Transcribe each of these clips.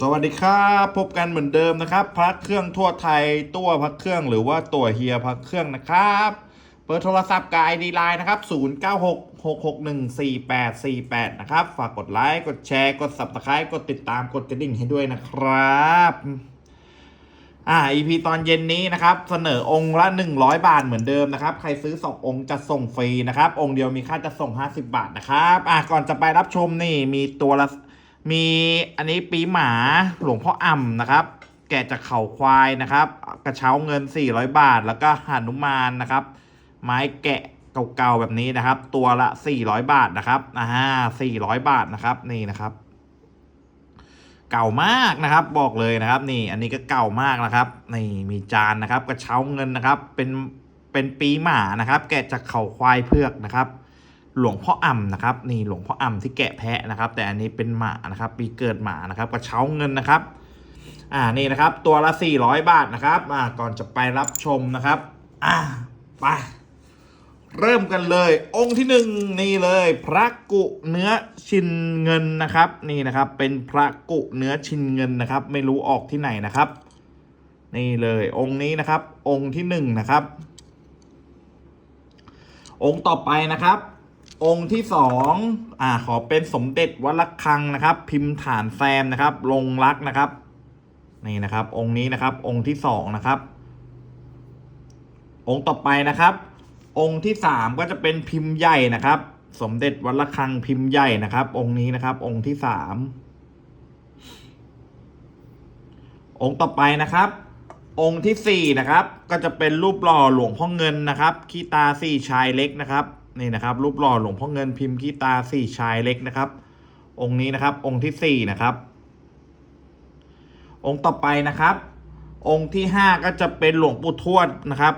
สวัสดีครับ พบกันเหมือนเดิมนะครับพระเครื่องทั่วไทยตัวพระเครื่องหรือว่าตัวเฮียพระเครื่องนะครับเบอร์โทรศัพท์กับ ID Line นะครับ 0966614848 นะครับ ฝากกดไลค์กดแชร์กด Subscribe กดติดตามกดกระดิ่งให้ด้วยนะครับอ่า EP ตอนเย็นนี้นะครับ เสนอองค์ละ 100 บาทเหมือนเดิมนะครับ ใครซื้อ 2 องค์จะส่งฟรีนะครับ องค์เดียวมีค่าจะส่ง 50 บาทนะครับ อ่าก่อนจะไปรับชมนี่มีตัวละ มีอันนี้ปีหมาหลวงพ่ออ่ำนะครับ แกะจากเขาควายนะครับ กระเช้าเงิน 400 บาท แล้วก็หานุมานนะครับ ไม้แกะเก่าๆแบบนี้นะครับ ตัวละ 400 บาทนะครับอ่า400 บาทนะครับนี่นะครับ เก่ามากนะครับ บอกเลยนะครับ นี่ อันนี้ก็เก่ามากนะครับนี่มีจานนะครับ กระเช้าเงินนะครับ เป็นเป็นปีหมานะครับ แกะจากเขาควายเผือกนะครับ หลวงพ่ออ่ำนะครับนี่หลวงพ่ออ่ำที่แกะแพะนะครับ แต่อันนี้เป็นหมานะครับ ปีเกิดหมานะครับกระเช้าเงินนะครับ อ่านี่นะครับ ตัวละ 400 บาทนะครับอ่าก่อนจะไปรับชมนะครับ อ่าไปเริ่มกันเลย องค์ที่หนึ่งนี่เลย พระกุเนื้อชินเงินนะครับ นี่นะครับ เป็นพระกุเนื้อชินเงินนะครับ ไม่รู้ออกที่ไหนนะครับ นี่เลยองค์นี้นะครับ องค์ที่หนึ่งนะครับ องค์ต่อไปนะครับ องค์ที่สองอ่าขอเป็นสมเด็จวัดระฆังนะครับ พิมพ์ฐานแซมนะครับ ลงรักนะครับ นี่นะครับ องค์นี้นะครับ องค์ที่สองนะครับ องค์ต่อไปนะครับ องค์ที่สามก็จะเป็นพิมพ์ใหญ่นะครับ สมเด็จวัดระฆังพิมพ์ใหญ่นะครับ องค์นี้นะครับ องค์ที่สามองค์ต่อไปนะครับ องค์ที่สี่นะครับ ก็จะเป็นรูปหล่อหลวงพ่อเงินนะครับขี้ตาสี่ชายเล็กนะครับ นี่นะครับรูปหล่อหลวงพ่อเงินพิมพ์ขี้ตาสี่ชายเล็กนะครับ องค์นี้นะครับองค์ที่สี่นะครับ องค์ต่อไปนะครับ องค์ที่ห้าก็จะเป็นหลวงปู่ทวดนะครับ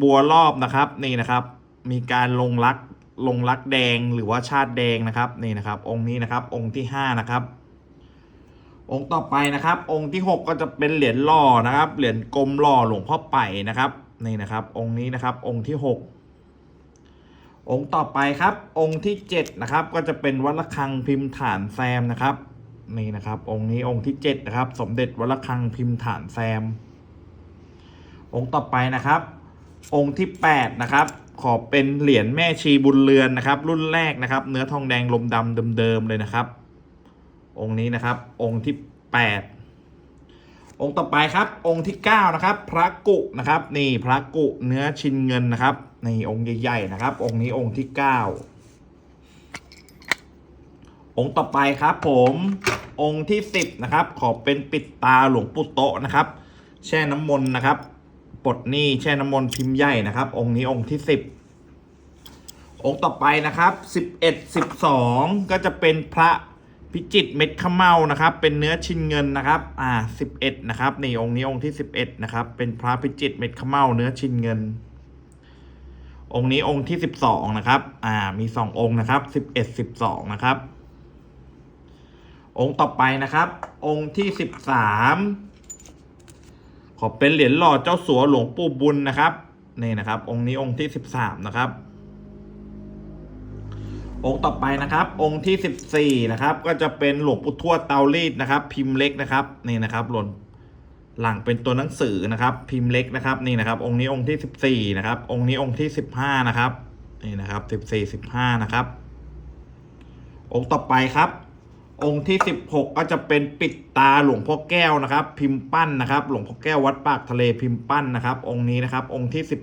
บัวรอบนะครับนี่นะครับ มีการลงรักลงรักแดงหรือว่าชาติแดงนะครับนี่นะครับ องค์นี้นะครับองค์ที่ห้านะครับ องค์ต่อไปนะครับ องค์ที่หกก็จะเป็นเหรียญหล่อนะครับ เหรียญกลมหล่อหลวงพ่อไป่นะครับนี่นะครับ องค์นี้นะครับองค์ที่หก องค์ต่อไปครับ องค์ที่เจ็ดนะครับก็จะเป็นวัดระฆังพิมพ์ฐานแซมนะครับนี่นะครับ องค์นี้องค์ที่เจ็ดนะครับ สมเด็จวัดระฆังพิมพ์ฐานแซม องค์ต่อไปนะครับ องค์ที่8นะครับขอเป็นเหรียญแม่ชีบุญเรือนนะครับ รุ่นแรกนะครับ เนื้อทองแดงลมดำเดิมๆเลยนะครับ องค์นี้นะครับ องค์ที่ 8 องค์ต่อไปครับ องค์ที่ 9 นะครับ พระกุนะครับ นี่พระกุเนื้อชินเงินนะครับ ในองค์ใหญ่ๆนะครับ องค์นี้องค์ที่9องค์ต่อไปครับ ผมองค์ที่10นะครับ ขอเป็นปิดตาหลวงปู่โตะนะครับ แช่น้ำมนต์นะครับปลดหนี้แช่น้ำมนต์พิมพ์ใหญ่นะครับ องค์นี้องค์ที่สิบองค์ต่อไปนะครับสิบเอ็ดสิบสองก็จะเป็นพระพิจิตเม็ดขมเมานะครับ เป็นเนื้อชิ้นเงินนะครับ อ่าสิบเอ็ดนะครับนี่องค์นี้องค์ที่สิบเอ็ดนะครับ เป็นพระพิจิตเม็ดขมเมาเนื้อชิ้นเงิน องค์นี้องค์ที่สิบสองนะครับ อ่า มีสององค์นะครับสิบเอ็ดสิบสองนะครับ องค์ต่อไปนะครับ องค์ที่สิบสามขอเป็นเหรียญหล่อเจ้าสัวหลวงปู่บุญนะครับ นี่นะครับ องค์นี้องค์ที่สิบสามนะครับ องค์ต่อไปนะครับ องค์ที่สิบสี่นะครับ ก็จะเป็นหลวงปู่ทวดเตารีดนะครับ พิมพ์เล็กนะครับ นี่นะครับหล่น หลังเป็นตัวหนังสือนะครับ พิมพ์เล็กนะครับนี่นะครับองค์นี้องค์ที่สิบสี่นะครับองค์นี้องค์ที่สิบห้านะครับนี่นะครับสิบสี่สิบห้านะครับ องค์ต่อไปครับ องค์ที่ 16 ก็จะเป็นปิดตาหลวงพ่อแก้วนะครับ พิมพ์ปั้นนะครับ หลวงพ่อแก้ววัดปากทะเลพิมพ์ปั้นนะครับ องค์นี้นะครับ องค์ที่ 16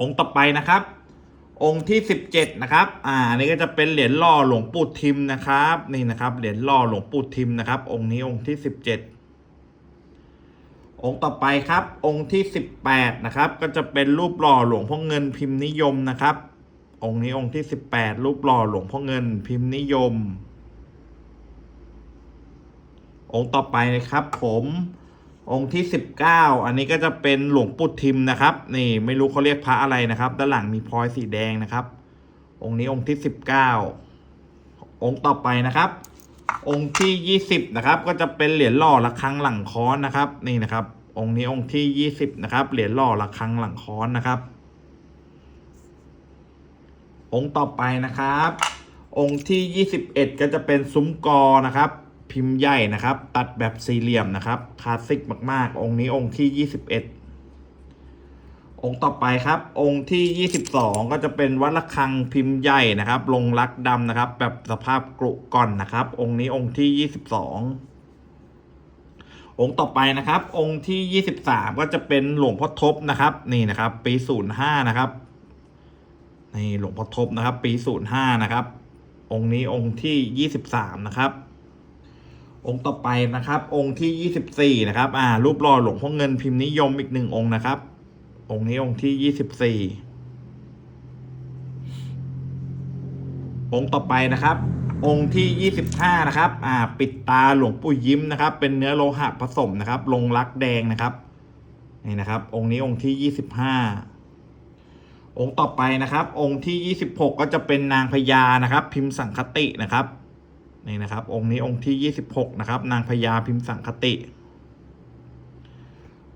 องค์ต่อไปนะครับ องค์ที่ 17 นะครับ อ่านนี้ก็จะเป็นเหรียญหล่อหลวงปู่ทิมนะครับ นี่นะครับ เหรียญหล่อหลวงปู่ทิมนะครับ องค์นี้องค์ที่ 17 องค์ต่อไปครับ องค์ที่ 18 นะครับ ก็จะเป็นรูปหล่อหลวงพ่อเงินพิมพ์นิยมนะครับ องค์นี้องค์ที่สิบแปดรูปหล่อหลวงพ่อเงินพิมพ์นิยม องค์ต่อไปนะครับ ผม องค์ที่สิบเก้าอันนี้ก็จะเป็นหลวงปู่ทิมนะครับ นี่ไม่รู้เขาเรียกพระอะไรนะครับ ด้านหลังมีพลอยสีแดงนะครับ องค์นี้องค์ที่สิบเก้าองค์ต่อไปนะครับ องค์ที่ยี่สิบนะครับ ก็จะเป็นเหรียญหล่อระฆังหลังค้อนนะครับ นี่นะครับ องค์นี้องค์ที่ยี่สิบนะครับ เหรียญหล่อระฆังหลังค้อนนะครับ องค์ต่อไปนะครับ องค์ที่ยี่สิบเอ็ดก็จะเป็นซุ้มกอนะครับ พิมพ์ใหญ่นะครับ ตัดแบบสี่เหลี่ยมนะครับคลาสสิกมากๆ องค์นี้องค์ที่ยี่สิบเอ็ดองค์ต่อไปครับ องค์ที่ยี่สิบสองก็จะเป็นวัดระฆังพิมพ์ใหญ่นะครับ ลงรักดำนะครับ แบบสภาพกรุก่อนนะครับ องค์นี้องค์ที่ยี่สิบสององค์ต่อไปนะครับ องค์ที่ยี่สิบสามก็จะเป็นหลวงพ่อทบนะครับ นี่นะครับ ปีศูนย์ห้านะครับนี่หลวงพ่อทบนะครับ ปีศูนย์ห้านะครับ องค์นี้องค์ที่ยี่สิบสามนะครับ องค์ต่อไปนะครับ องค์ที่ยี่สิบสี่นะครับ อ่า รูปหล่อหลวงพ่อเงินพิมพ์นิยมอีกหนึ่งองค์นะครับ องค์นี้องค์ที่ยี่สิบสี่องค์ต่อไปนะครับ องค์ที่ยี่สิบห้านะครับ อ่า ปิดตาหลวงปู่ยิ้มนะครับ เป็นเนื้อโลหะผสมนะครับ ลงรักแดงนะครับ นี่นะครับ องค์นี้องค์ที่ยี่สิบห้าองค์ต่อไปนะครับ องค์ที่ยี่สิบหกก็จะเป็นนางพญานะครับ พิมพ์สังคตินะครับ นี่นะครับ องค์นี้องค์ที่ 26 นะครับ นางพญาพิมพ์สังคติ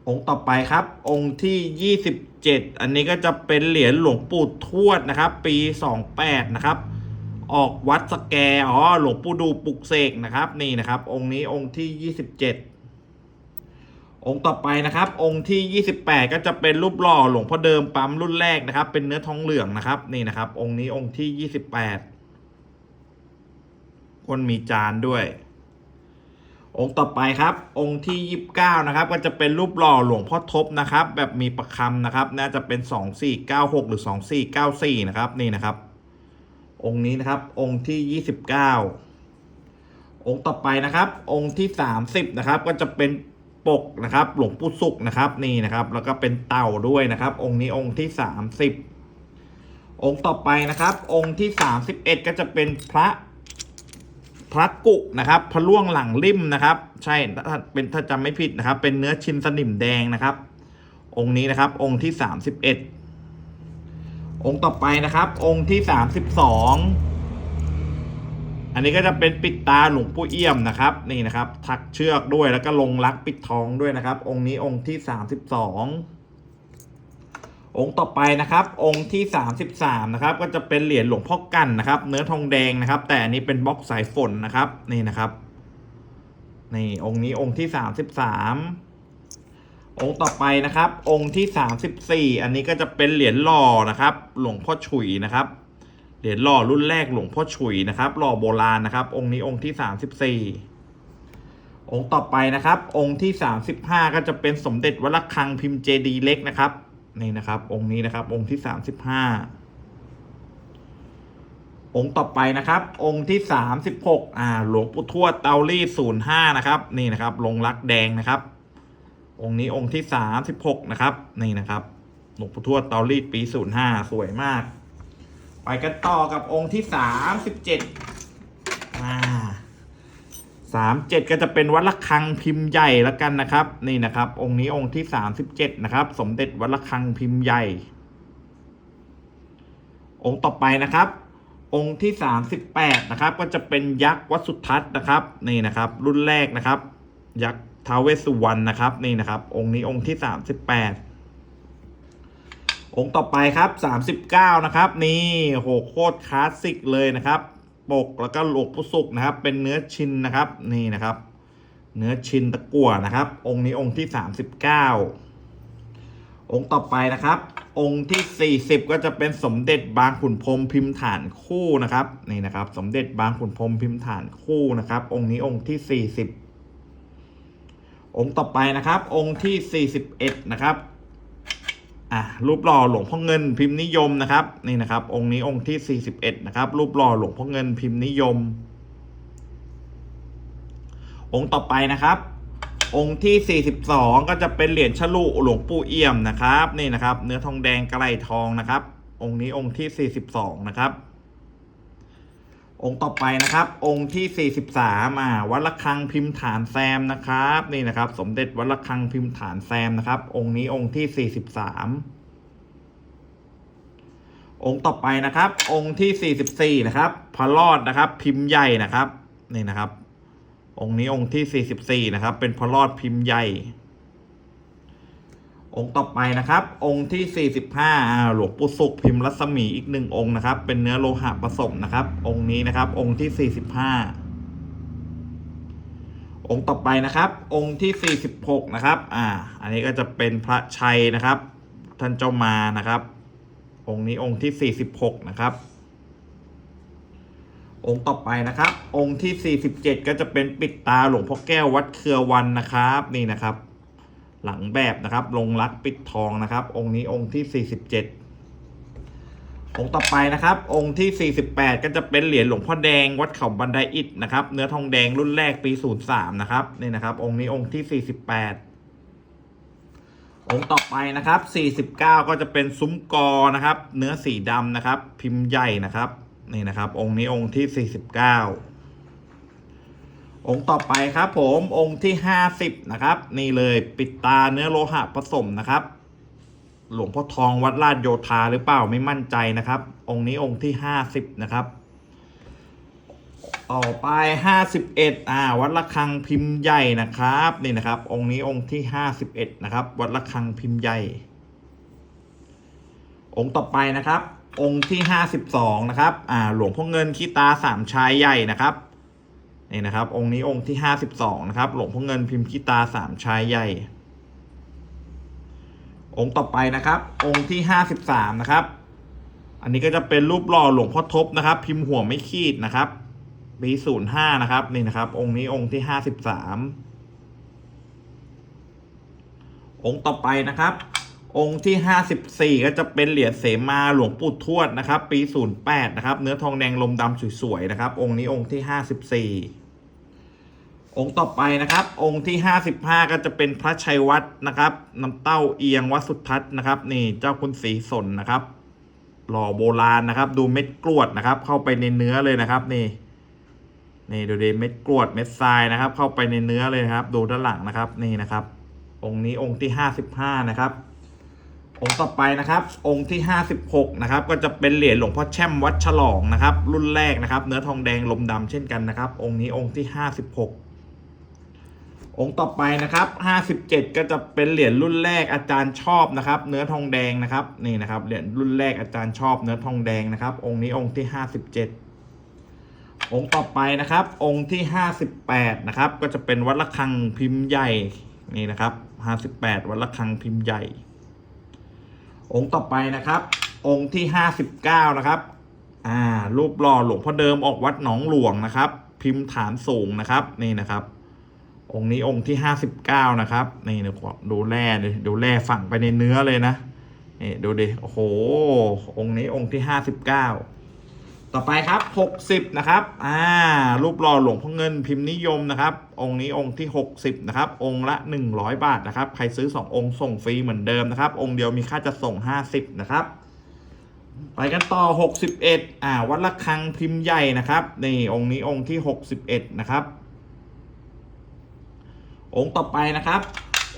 องค์ต่อไปครับ องค์ที่ 27 อันนี้ก็จะเป็นเหรียญหลวงปู่ทวดนะครับ ปี 28 นะครับ ออกวัดสแกอ๋อหลวงปู่ดูปุกเสกนะครับ นี่นะครับ องค์นี้องค์ที่ 27องค์ต่อไปนะครับ องค์ที่ 28 ก็จะเป็นรูปหล่อหลวงพ่อเดิมปั๊มรุ่นแรกนะครับ เป็นเนื้อทองเหลืองนะครับ นี่นะครับ องค์นี้องค์ที่ 28 ก้นมีจานด้วย องค์ต่อไปครับ องค์ที่ 29 นะครับ ก็จะเป็นรูปหล่อหลวงพ่อทบนะครับ แบบมีประคำนะครับ น่าจะเป็น 2496 หรือ 2494 นะครับ นี่นะครับ องค์นี้นะครับ องค์ที่ 29 องค์ต่อไปนะครับ องค์ที่ 30 นะครับ ก็จะเป็นปกนะครับ หลวงปู่สุกนะครับ นี่นะครับ แล้วก็เป็นเต่าด้วยนะครับ องค์นี้องค์ที่ 30องค์ต่อไปนะครับ องค์ที่ 31 ก็จะเป็นพระ พระกุนะครับพะล่วงหลังริมนะครับ ใช่ถ้าเป็นถ้าจำไม่ผิดนะครับ เป็นเนื้อชินสนิมแดงนะครับ องค์นี้นะครับ องค์ที่สามสิบเอ็ดองค์ต่อไปนะครับ องค์ที่สามสิบสองอันนี้ก็จะเป็นปิดตาหลวงปู่เอี่ยมนะครับ นี่นะครับ ถักเชือกด้วยแล้วก็ลงรักปิดทองด้วยนะครับ องค์นี้องค์ที่สามสิบสอง องค์ต่อไปนะครับ องค์ที่สามสิบสามนะครับก็จะเป็นเหรียญหลวงพ่อกันนะครับ เนื้อทองแดงนะครับ แต่อันนี้เป็นบล็อกสายฝนนะครับนี่นะครับนี่องค์นี้องค์ที่สามสิบสามองค์ต่อไปนะครับ องค์ที่สามสิบสี่อันนี้ก็จะเป็นเหรียญหล่อนะครับ หลวงพ่อฉุยนะครับเหรียญหล่อรุ่นแรกหลวงพ่อฉุยนะครับ หล่อโบราณนะครับ องค์นี้องค์ที่สามสิบสี่องค์ต่อไปนะครับ องค์ที่สามสิบห้าก็จะเป็นสมเด็จวัดระฆังพิมพ์เจดีเล็กนะครับ นี่นะครับ องค์นี้นะครับ องค์ที่สามสิบห้าองค์ต่อไปนะครับ องค์ที่สามสิบหกอ่า หลวงปู่ทวดเตาลี่ศูนย์ห้านะครับ นี่นะครับ ลงรักแดงนะครับ องค์นี้องค์ที่สามสิบหกนะครับ นี่นะครับ หลวงปู่ทวดเตารีดปีศูนย์ห้าสวยมาก ไปกันต่อกับองค์ที่สามสิบเจ็ดา สามเจ็ดก็จะเป็นวัดระฆังพิมพ์ใหญ่แล้วกันนะครับ นี่นะครับ องค์นี้องค์ที่สามสิบเจ็ดนะครับ สมเด็จวัดระฆังพิมพ์ใหญ่ องค์ต่อไปนะครับ องค์ที่สามสิบแปดนะครับ ก็จะเป็นยักษ์วัดสุทัศน์นะครับ นี่นะครับ รุ่นแรกนะครับ ยักษ์ท้าวเวสสุวรรณนะครับ นี่นะครับ องค์นี้องค์ที่สามสิบแปดองค์ต่อไปครับสามสิบเก้านะครับ นี่โหโคตรคลาสสิกเลยนะครับ ปกแล้วก็หลวงปู่สุกนะครับ เป็นเนื้อชินนะครับนี่นะครับ เนื้อชินตะกั่วนะครับ องค์นี้องค์ที่สามสิบเก้าองค์ต่อไปนะครับ องค์ที่สี่สิบก็จะเป็นสมเด็จบางขุนพรมพิมพ์ฐานคู่นะครับนี่นะครับ สมเด็จบางขุนพรมพิมพ์ฐานคู่นะครับ องค์นี้องค์ที่สี่สิบองค์ต่อไปนะครับ องค์ที่สี่สิบเอ็ดนะครับ อะรูปหล่อหลวงพ่อเงินพิมพ์นิยมนะครับนี่นะครับ องค์นี้องค์ที่ 41 นะครับ รูปหล่อหลวงพ่อเงินพิมพ์นิยม องค์ต่อไปนะครับ องค์ที่ 42 ก็จะเป็นเหรียญฉลุหลวงปู่เอี่ยมนะครับ นี่นะครับ เนื้อทองแดงกระไรทองนะครับ องค์นี้องค์ที่ 42 นะครับ องค์ต่อไปนะครับ องค์ที่ 43อ่าวัดระฆังพิมพ์ฐานแซมนะครับ นี่นะครับ สมเด็จวัดระฆังพิมพ์ฐานแซมนะครับ องค์นี้องค์ที่ 43 องค์ต่อไปนะครับ องค์ที่ 44 นะครับพระรอดนะครับ พิมพ์ใหญ่นะครับ นี่นะครับ องค์นี้องค์ที่ 44 นะครับ เป็นพระรอดพิมพ์ใหญ่ องค์ต่อไปนะครับ องค์ที่ 45หลวงปู่สุขพิมพ์รัศมีอีกหนึ่งองค์นะครับ เป็นเนื้อโลหะผสมนะครับ องค์นี้นะครับ องค์ที่ 45 องค์ต่อไปนะครับ องค์ที่ 46 นะครับ อ่า อันนี้ก็จะเป็นพระชัยนะครับ ท่านเจ้ามานะครับ องค์นี้องค์ที่ 46 นะครับองค์ต่อไปนะครับ องค์ที่ 47 ก็จะเป็นปิดตาหลวงพ่อแก้ววัดเครือวันนะครับ นี่นะครับ หลังแบบนะครับลงรักปิดทองนะครับ องค์นี้องค์ที่ 47 องค์ต่อไปนะครับ องค์ที่ 48 ก็จะเป็นเหรียญหลวงพ่อแดงวัดเขาบันไดอิฐนะครับ เนื้อทองแดงรุ่นแรกปี 03 นะครับนี่นะครับ องค์นี้องค์ที่ 48 องค์ต่อไปนะครับ 49 ก็จะเป็นซุ้มกอนะครับ เนื้อสีดำนะครับ พิมพ์ใหญ่นะครับนี่นะครับ องค์นี้องค์ที่ 49 องค์ต่อไปครับผมองค์ที่ 50 นะครับ นี่เลยปิดตาเนื้อโลหะผสมนะครับ หลวงพ่อทองวัดลาดโยธาหรือเปล่าไม่มั่นใจนะครับ องค์นี้องค์ที่ 50 นะครับ ต่อไป 51อ่าวัดระฆังพิมพ์ใหญ่นะครับนี่นะครับ องค์นี้องค์ที่ 51 นะครับ วัดระฆังพิมพ์ใหญ่ องค์ต่อไปนะครับ องค์ที่ 52 นะครับอ่าหลวงพ่อเงินขี้ตาสามชายใหญ่นะครับ นี่นะครับองค์นี้องค์ที่52นะครับ หลวงพ่อเงินพิมพ์ขีตาสามชายใหญ่ องค์ต่อไปนะครับ องค์ที่53นะครับ อันนี้ก็จะเป็นรูปหล่อหลวงพ่อทบนะครับ พิมพ์หัวไม่ขีดนะครับปี05นะครับ นี่นะครับ องค์นี้องค์ที่53องค์ต่อไปนะครับ องค์ที่54ก็จะเป็นเหรียญเสมาหลวงปู่ทวดนะครับ ปี08นะครับ เนื้อทองแดงลมดำสวยๆนะครับ องค์นี้องค์ที่54 องค์ต่อไปนะครับ องค์ที่ 55 ก็จะเป็นพระชัยวัฒนะครับน้ำเต้าเอียงวัดสุทัศน์นะครับ นี่เจ้าคุณศรีสนนะครับ หล่อโบราณนะครับ ดูเม็ดกรวดนะครับ เข้าไปในเนื้อเลยนะครับ นี่นี่ดูดิเม็ดกรวดเม็ดทรายนะครับ เข้าไปในเนื้อเลยนะครับ ดูด้านหลังนะครับ นี่นะครับ องค์นี้องค์ที่ 55 นะครับ องค์ต่อไปนะครับ องค์ที่ 56 นะครับ ก็จะเป็นเหรียญหลวงพ่อแช่มวัดฉลองนะครับ รุ่นแรกนะครับ เนื้อทองแดงลมดำเช่นกันนะครับ องค์นี้องค์ที่ 56 องค์ต่อไปนะครับ 57 ก็จะเป็นเหรียญรุ่นแรกอาจารย์ชอบนะครับ เนื้อทองแดงนะครับนี่นะครับเหรียญรุ่นแรกอาจารย์ชอบเนื้อทองแดงนะครับ องค์นี้องค์ที่ 57 องค์ต่อไปนะครับ องค์ที่ 58 นะครับ ก็จะเป็นวัดระฆังพิมพ์ใหญ่นี่นะครับ 58 วัดระฆังพิมพ์ใหญ่ องค์ต่อไปนะครับ องค์ที่ 59 นะครับอ่ารูปหล่อหลวงพ่อเดิมออกวัดหนองหลวงนะครับ พิมพ์ฐานสูงนะครับนี่นะครับ องค์นี้องค์ที่59นะครับ นี่นะดูแร่เลยดูแร่ฝังไปในเนื้อเลยนะนี่ดูดิโอ้โห องค์นี้องค์ที่59ต่อไปครับ60นะครับ อ่า รูปหล่อหลวงพ่อเงินพิมพ์นิยมนะครับ องค์นี้องค์ที่60นะครับ องค์ละ100บาทนะครับ ใครซื้อ2องค์ส่งฟรีเหมือนเดิมนะครับ องค์เดียวมีค่าจะส่ง50นะครับไปกันต่อ 61 อ่า วัดระฆังพิมพ์ใหญ่นะครับ นี่องค์นี้องค์ที่ 61 นะครับ องค์ต่อไปนะครับ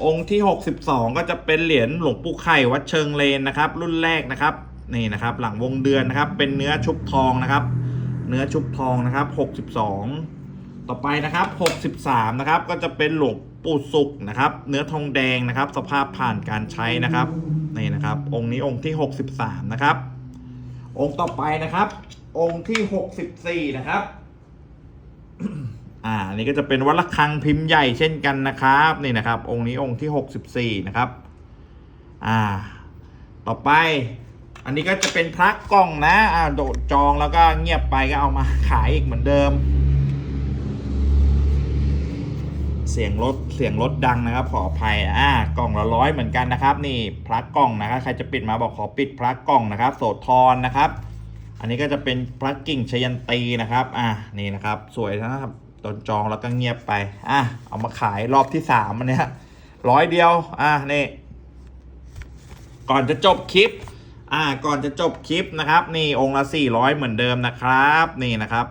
องค์ที่ 62 ก็จะเป็นเหรียญหลวงปู่ไข่วัดเชิงเลนนะครับ รุ่นแรกนะครับนี่นะครับ หลังวงเดือนนะครับ เป็นเนื้อชุบทองนะครับ เนื้อชุบทองนะครับ 62 ต่อไปนะครับ 63 นะครับ ก็จะเป็นหลวงปู่สุกนะครับ เนื้อทองแดงนะครับ สภาพผ่านการใช้นะครับนี่นะครับ องค์นี้องค์ที่ 63 นะครับ องค์ต่อไปนะครับ องค์ที่ 64 นะครับ อ่าอันนี้ก็จะเป็นวัดระฆังพิมพ์ใหญ่เช่นกันนะครับนี่นะครับ องค์นี้องค์ที่ 64 นะครับ อ่า ต่อไป อันนี้ก็จะเป็นพระกล่องนะอ่าโดดจองแล้วก็เงียบไปก็เอามาขายอีกเหมือนเดิม เสียงรถเสียงรถดังนะครับ ขออภัยอ่ากล่องละร้อยเหมือนกันนะครับ นี่พระกล่องนะครับใครจะปิดมาบอกขอปิดพระกล่องนะครับ โสธรนะครับ อันนี้ก็จะเป็นพระกิ่งชยันตีนะครับ อ่านี่นะครับ สวยนะครับ ตอนจองแล้วก็เงียบไป อะ เอามาขายรอบที่สามอันเนี้ยร้อยเดียว อะนี่ ก่อนจะจบคลิป อ่าก่อนจะจบคลิปนะครับ นี่องค์ละสี่ร้อยเหมือนเดิมนะครับ นี่นะครับ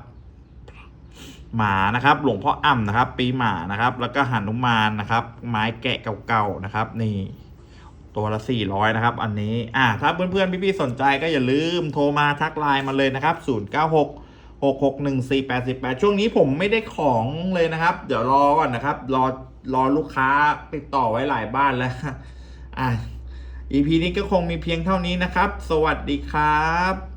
หมานะครับ หลวงพ่ออ่ำนะครับ ปีหมานะครับ แล้วก็หนุมานนะครับ ไม้แกะเก่าๆนะครับ นี่ตัวละ 400 นะครับ อันนี้ อ่า ถ้าเพื่อนๆ พี่ๆ สนใจก็อย่าลืมโทรมาทักไลน์มาเลยนะครับ 096 661 488 ช่วงนี้ผมไม่ได้ของเลยนะครับ เดี๋ยวรอก่อนนะครับ รอรอลูกค้าติดต่อไว้หลายบ้านแล้วอะ EP นี้ก็คงมีเพียงเท่านี้นะครับ สวัสดีครับ